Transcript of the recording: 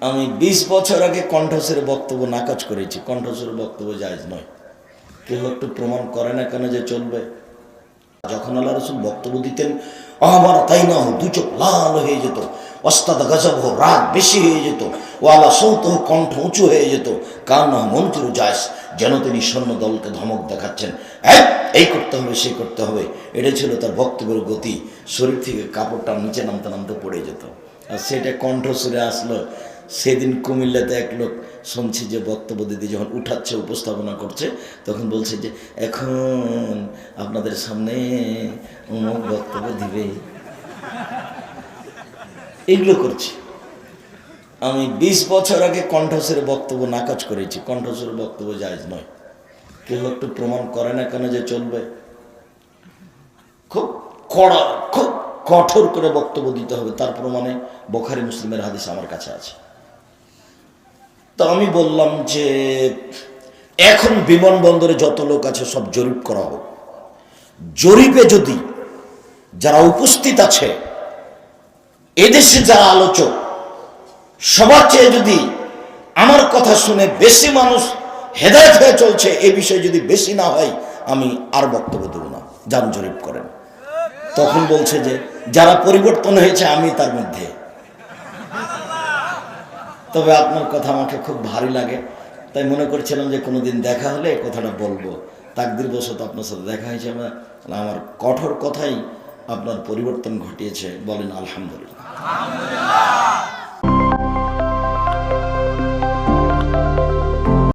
আমি বিশ বছর আগে কণ্ঠস্বরে বক্তব্য নাকচ করেছি। কণ্ঠস্বরে বক্তব্য জায়জ নয়। কেউ একটু প্রমাণ করে না কেন যে চলবে? যখন আল্লাহ রসুল বক্তব্য দিতেন আমার তাই না দু চোখ লাল হয়ে যেত অস্তাদ গজব রাগ বেশি হয়ে যেত ও আল্লাহ সৌত কণ্ঠ উঁচু হয়ে যেত কার না মন্ত্র যাস যেন তিনি সৈন্য দলকে ধমক দেখাচ্ছেন। "এই, এই করতে হবে সেই করতে হবে। এটা ছিল তার বক্তব্যের গতি। শরীর থেকে কাপড়টা নিচে নামতে নামতে পড়ে যেত। আর সেটা কণ্ঠস্বরে আসলো। সেদিন কুমিল্লাতে এক লোক শুনছি যে বক্তব্য দিদি যখন উঠাচ্ছে, উপস্থাপনা করছে, তখন বলছে যে, এখন আপনাদের সামনে অমুক বক্তব্য দিবে। এগুলো করছি। আমি বিশ বছর আগে কণ্ঠস্বরে বক্তব্য নাকচ করেছি। কণ্ঠস্বরে বক্তব্য জায়জ নয়। কেউ একটু প্রমাণ করে না কেন যে চলবে? খুব কড়া, খুব কঠোর করে বক্তব্য দিতে হবে। তার প্রমাণে বোখারি মুসলিমের হাদিস আমার কাছে আছে। তো আমি বললাম যে, এখন বিমানবন্দরে যত লোক আছে সব জরিপ করা হোক। জরিপে যদি যারা উপস্থিত আছে, এদেশে যারা আলোচক, সবার চেয়ে যদি আমার কথা শুনে বেশি মানুষ হেদায়ত হয়ে চলছে, এ বিষয়ে যদি বেশি না হয়, আমি আর বক্তব্য দেব না। যান জরিপ করেন। তখন বলছে যে, যারা পরিবর্তন হয়েছে, আমি তার মধ্যে তবে আপনার কথা আমাকে খুব ভারী লাগে। তাই মনে করছিলাম যে কোনোদিন দেখা হলে কথাটা বলব। তাকদির বশত আপনার সাথে দেখা হয়েছে, আমার আমার কঠোর কথাই আপনার পরিবর্তন ঘটিয়েছে। বলেন আলহামদুলিল্লাহ।